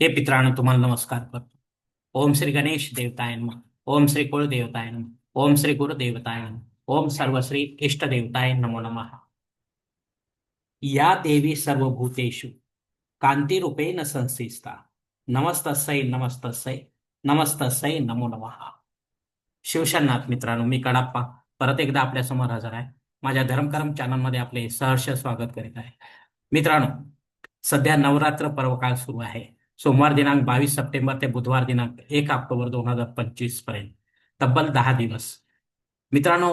हे पित्रांनो तुम्हाला नमस्कार करतो. ओम श्री गणेश देवताय नम. ओम श्री कुळ देवताय नम. ओम श्री गुरु देवताय नम. ओम सर्वश्री इष्ट देवताय नमो नमः. या देवी सर्वभूतेषु कांतिरूपेण संस्थिता नमस्तस्यै नमस्तस्यै नमस्तस्यै नमो नमः. शिवशनाथ मित्रांनो मी कडाप्पा परत एकदा आपल्यासमोर हजर आहे. माझ्या धर्मकर्म चॅनलमध्ये आपले सहर्ष स्वागत करीत आहे. मित्रांनो सध्या नवरात्र पर्वकाळ सुरू आहे. सोमवार दिनांक बावीस सप्टेंबर ते बुधवार दिनांक एक ऑक्टोबर दोन हजार पंचवीसपर्यंत. तब्बल दहा दिवस. मित्रांनो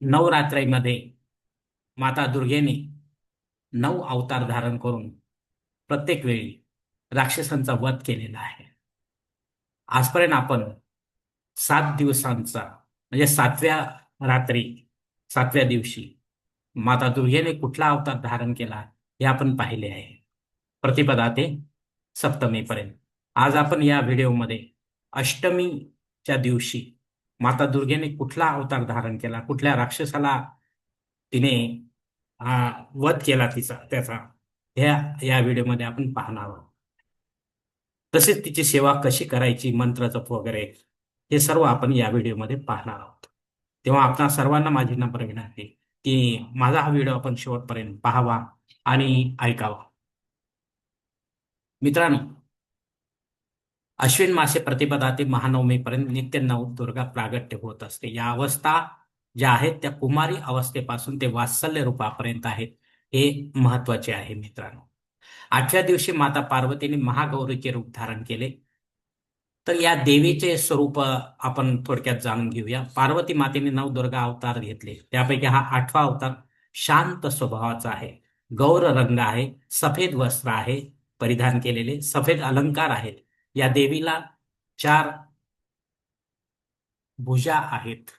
नवरात्रीमध्ये माता दुर्गेने नऊ अवतार धारण करून प्रत्येक वेळी राक्षसांचा वध केलेला आहे. आजपर्यंत आपण सात दिवसांचा म्हणजे सातव्या रात्री सातव्या दिवशी माता दुर्गेने कुठला अवतार धारण केला हे आपण पाहिले आहे. प्रतिपदा ते सप्तमीपर्यंत. आज आपण या व्हिडिओमध्ये अष्टमीच्या दिवशी माता दुर्गेने कुठला अवतार धारण केला कुठल्या राक्षसाला तिने वध केला तिचा त्याचा ह्या या व्हिडिओमध्ये आपण पाहणार आहोत. तसेच तिची सेवा कशी करायची मंत्र जप वगैरे हे सर्व आपण या व्हिडिओमध्ये पाहणार आहोत. तेव्हा आपणा सर्वांना माझी नम्र विनंती की माझा हा व्हिडिओ आपण शेवटपर्यंत पाहावा आणि ऐकावा. मित्रांनो अश्विन मासे प्रतिपदा ते महानवमीपर्यंत नित्य नवदुर्गा प्रागट्य होत असते. या अवस्था ज्या आहेत त्या कुमारी अवस्थेपासून ते वात्सल्य रूपापर्यंत आहेत हे महत्त्वाचे आहे मित्रांनो. आठव्या दिवशी माता पार्वतीने महागौरीचे रूप धारण केले. तर या देवीचे स्वरूप आपण थोडक्यात जाणून घेऊया. पार्वती मातेने नवदुर्गा अवतार घेतले. त्यापैकी हा आठवा अवतार शांत स्वभावाचा आहे. गौर रंग आहे. सफेद वस्त्र आहे. परिधान केलेले सफेद अलंकार आहेत. या देवीला चार भुजा आहेत.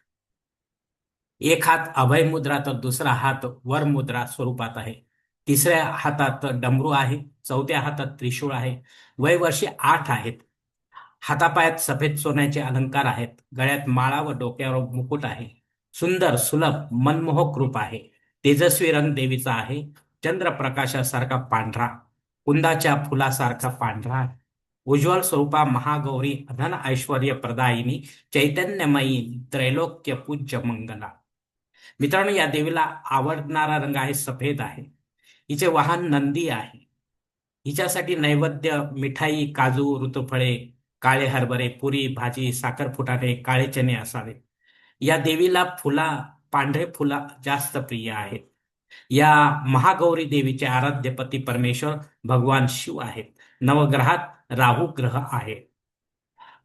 एक हात अभय मुद्रा तर दुसरा हात वर मुद्रा स्वरूपात आहे. तिसऱ्या हातात डमरू आहे चौथ्या हातात त्रिशूळ आहे. वय वर्षी आठ आहेत. हातापायात सफेद सोन्याचे अलंकार आहेत. गळ्यात माळा व डोक्यावर मुकुट आहे. सुंदर सुलभ मनमोहक रूप आहे. तेजस्वी रंग देवीचा आहे. चंद्रप्रकाशासारखा पांढरा. कुंदाच्या फुलासारखा पांढरा उज्ज्वल स्वरूपा महागौरी धन ऐश्वर्य प्रदायिनी चैतन्यमयी त्रैलोक्य पूज्य मंगला. मित्रांनो या देवीला आवडणारा रंग आहे सफेद आहे. हिचे वाहन नंदी आहे. हिच्यासाठी नैवेद्य मिठाई काजू ऋतुफळे काळे हरभरे पुरी भाजी साखर फुटाणे काळे चणे असावे. या देवीला फुला पांढरे फुला जास्त प्रिय आहेत. या महागौरी देवीचे आराध्यपती परमेश्वर भगवान शिव आहेत. नवग्रहात राहू ग्रह आहे.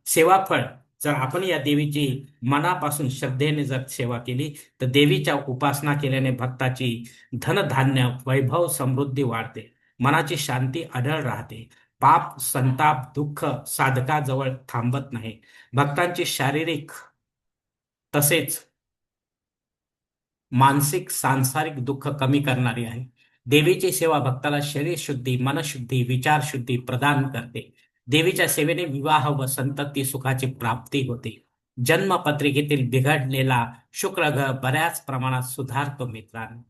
सेवाफळ जर आपण या देवीची मनापासून श्रद्धेने जर सेवा केली तर देवीच्या उपासना केल्याने भक्ताची धनधान्य वैभव समृद्धी वाढते. मनाची शांती अढळ राहते. पाप संताप दुःख साधकाजवळ थांबत नाही. भक्तांची शारीरिक तसेच मानसिक सांसारिक दुःख कमी करणारी आहे. देवीची सेवा भक्ताला शरीर शुद्धी मनशुद्धी विचार शुद्धी प्रदान करते. देवीच्या सेवेने विवाह व संतती सुखाची प्राप्ती होते. जन्मपत्रिकेतील बिघडलेला शुक्र ग्रह बऱ्याच प्रमाणात सुधारतो मित्रांनो.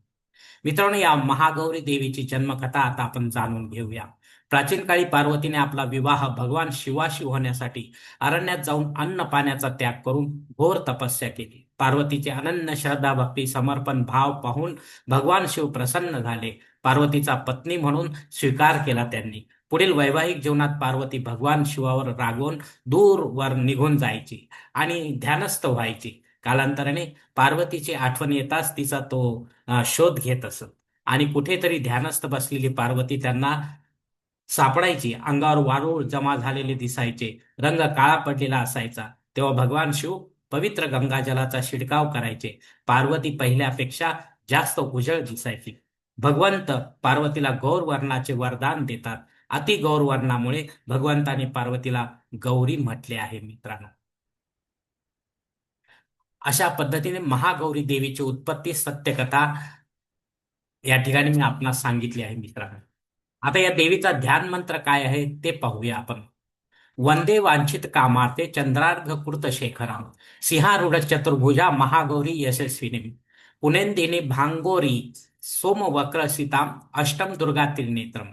मित्रांनो या महागौरी देवीची जन्मकथा आता आपण जाणून घेऊया. प्राचीन काळी पार्वतीने आपला विवाह भगवान शिवाशी होण्यासाठी अरण्यात जाऊन अन्न पाण्याचा त्याग करून घोर तपस्या केली. पार्वतीचे अनन्य श्रद्धा भक्ती समर्पण भाव पाहून भगवान शिव प्रसन्न झाले. पार्वतीचा पत्नी म्हणून स्वीकार केला त्यांनी. पुढील वैवाहिक जीवनात पार्वती भगवान शिवावर रागवून दूरवर निघून जायची आणि ध्यानस्थ व्हायची. कालांतराने पार्वतीची आठवण येताच तिचा तो शोध घेत असत. आणि कुठेतरी ध्यानस्थ बसलेली पार्वती त्यांना सापडायची. अंगावर वारूळ जमा झालेले दिसायचे. रंग काळा पडलेला असायचा. तेव्हा भगवान शिव पवित्र गंगाजलाचा शिडकाव करायचे. पार्वती पहिल्यापेक्षा जास्त उजळ दिसायची. भगवंत पार्वतीला गौर वर्णाचे वरदान देतात. अति गौर वर्णामुळे भगवंताने पार्वतीला गौरी म्हटले आहे मित्रांनो. अशा पद्धतीने महागौरी देवीची उत्पत्ती सत्यकथा या ठिकाणी मी आपणास सांगितली आहे मित्रांनो. आता या देवीचा ध्यान मंत्र काय आहे ते पाहूया आपण. वंदे वांछित कामार्थे चंद्रार्घ कृत शेखराम। सिंहारूढ चतुर्भुजा महागौरी यशस्विनी पुनेंदिनी भांगोरी सोमवक्र सीताम। अष्टम दुर्गा त्रिनेत्रम।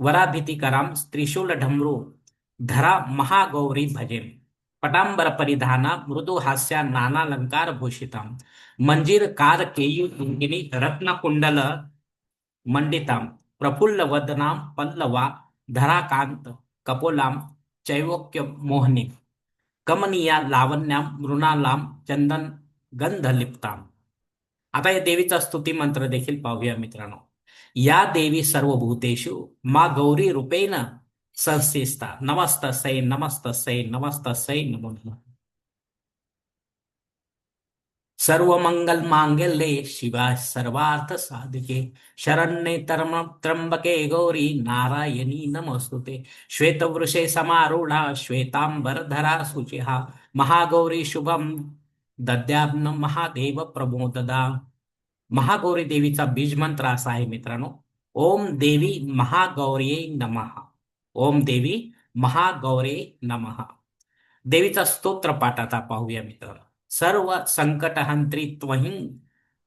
वराभितिकराम त्रिशूल ढमरू। धरा महागौरी भजे पटांबर परिधाना मृदु हास्या नानालंकार भूषिताम। मंजीर कार केयू रत्न रत्नकुंडल मंडिताम। प्रफुल्ल वदनाम पल्लवा धराकांत कपोलाम। चैवोक्य मोहनी कमनीया लावण्याम मृणालाम चंदन गंध लिप्ताम आता या देवीचा स्तुती मंत्र देखील पाहूया मित्रांनो. या देवी सर्व भूतेषु मा गौरी रूपेन संस्थिस्ता नमस्तसै नमस्तसै नमस्तसै नमो नमः. सर्व मंगल मांगल्ये शिवाय सर्वार्थ साधिके शरण्ये तरम त्र्यंबके गौरी नारायणी नमस्तुते। श्वेतवृषे समारूढा श्वेतांबरधरा शुचिहा महागौरी शुभम दद्याब्न महादेव प्रमोददा महागौरी देवीचा बीज मंत्र असा आहे मित्रांनो ओम देवी महागौरी नमः। ओम देवी महागौरे नमः। देवीचा स्तोत्र पाठ आता पाहूया मित्रांनो। सर्व संकटहंत्री त्वहिं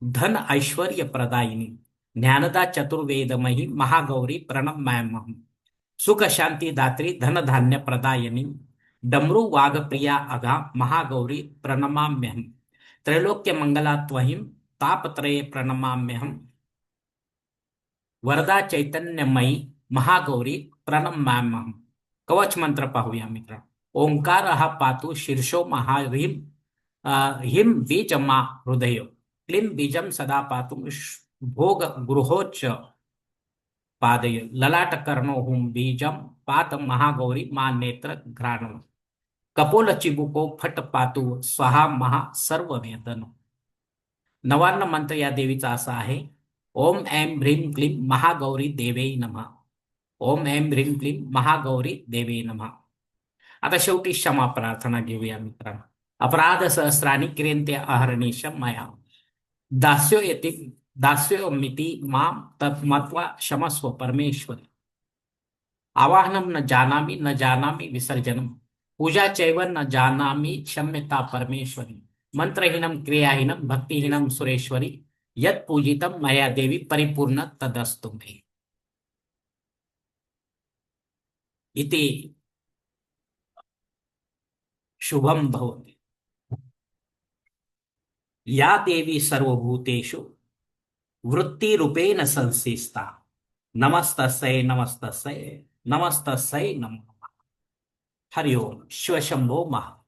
धन ऐश्वर्य प्रदायिनी ज्ञानदा चतुर्वेदमही महागौरी प्रणमाम्यहम सुख शांती दात्री धनधान्य प्रदायिनी डमरू वाघप्रिया अगा महागौरी प्रणमाम्यहम त्रैलोक्य मंगला त्वहिं तापत्रये प्रणमाम्यहम वरदा चैतन्यमयी महागौरी प्रणमाम्यहम कवच मंत्र पाहूया मित्र ओंकार हा पातू शीर्षो महारीम हिम बीजमा हृदय क्लीम बीजम सदा पातुम भोग गृहोच्च पादय ललाट कर्णो हुम बीजम पात महागौरी मा नेत्र घ्राण कपोल चिबुको फट पातू स्वहा महा सर्व वेदन नवान्न मंत्र या देवीचा असा आहे ओम ऐम ह्रीम क्लीम महागौरी देवे नमः ओम ऐम ह्रीम क्लीम महागौरी देवे नमः आता शेवटी क्षमा प्रार्थना घेऊया मित्रांनो अपराध सहस्राणी क्रियंते अहरणीश मया। दास्यो येते दास्यो मिती माम तत्मत्वा क्षमस्व परमेश्वर। आवाहनम न जानामी न जानामी विसर्जनम। पूजा चैव न जानामी क्षम्यता परमेश्वरी। मंत्रहीनम क्रियाहीनम भक्तिहीनम सुरेश्वरी। यत पूजितम मया देवी परिपूर्ण तदस्तु इति शुभम भवति। या देवी सर्वभूतेषु वृत्तिरूपेण संसिस्ता नमस्तस्यै नमस्तस्यै नमस्तस्यै नमः। हरिओम शिवशंभो महा